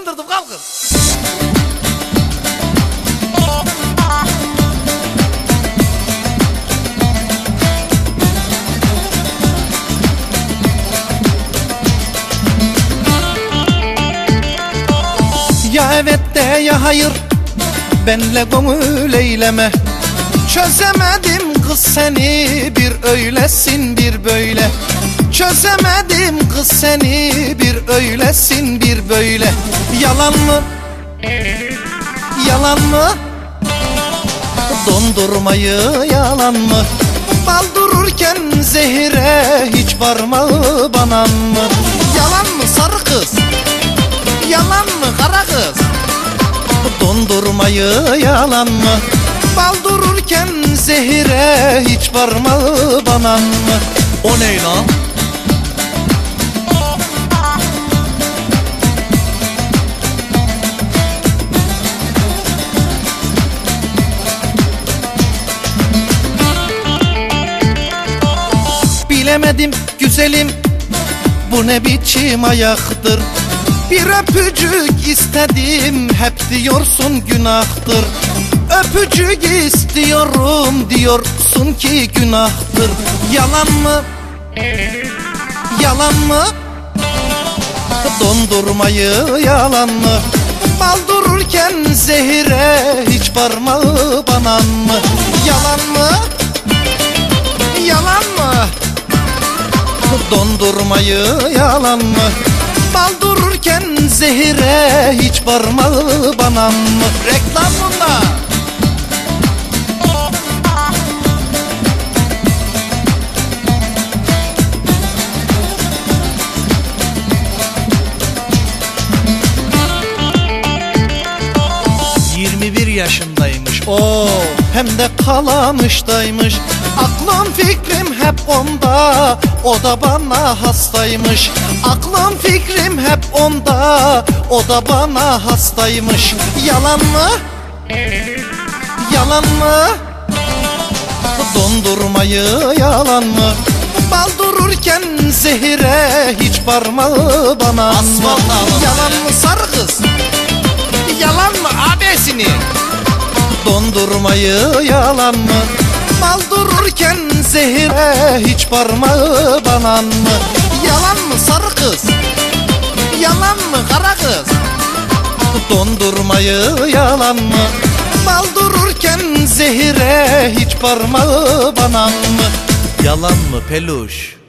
dökün. Kandırdım kalkın. Ya evet de ya hayır Benle gönül eyleme Çözemedim kız seni Bir öylesin bir böyle Çözemedim kız seni Bir öylesin bir böyle Yalan mı? Yalan mı? Dondurmayı yalan mı? Bal dururken zehire Hiç varma banan mı? Yalan mı sarı kız? Yalan mı kara kız? Dondurmayı yalan mı? Bal dururken zehire hiç varma banan mı? O ne lan? Bilemedim güzelim bu ne biçim ayaktır Bir öpücük istedim hep diyorsun günahtır Öpücük istiyorum diyorsun ki günahtır Yalan mı? Yalan mı? Dondurmayı yalan mı? Bal dururken zehire hiç varma banan mı? Dondurmayı yalan mı? Bal dururken zehire hiç varma banan mı? Reklam bunda. ...21 yaşındaymış o Hem de kalamıştaymış Aklım fikrim hep onda O da bana hastaymış Aklım fikrim hep onda O da bana hastaymış Yalan mı? Yalan mı? Dondurmayı yalan mı? Bal dururken zehire hiç varma bana alalım. Yalan mı sarı kız? Yalan mı abesini? Dondurmayı yalan mı? Bal dururken zehire hiç varma banan mı? Yalan mı sarı kız? Yalan mı kara kız? Dondurmayı yalan mı? Bal dururken zehire hiç varma banan mı? Yalan mı peluş?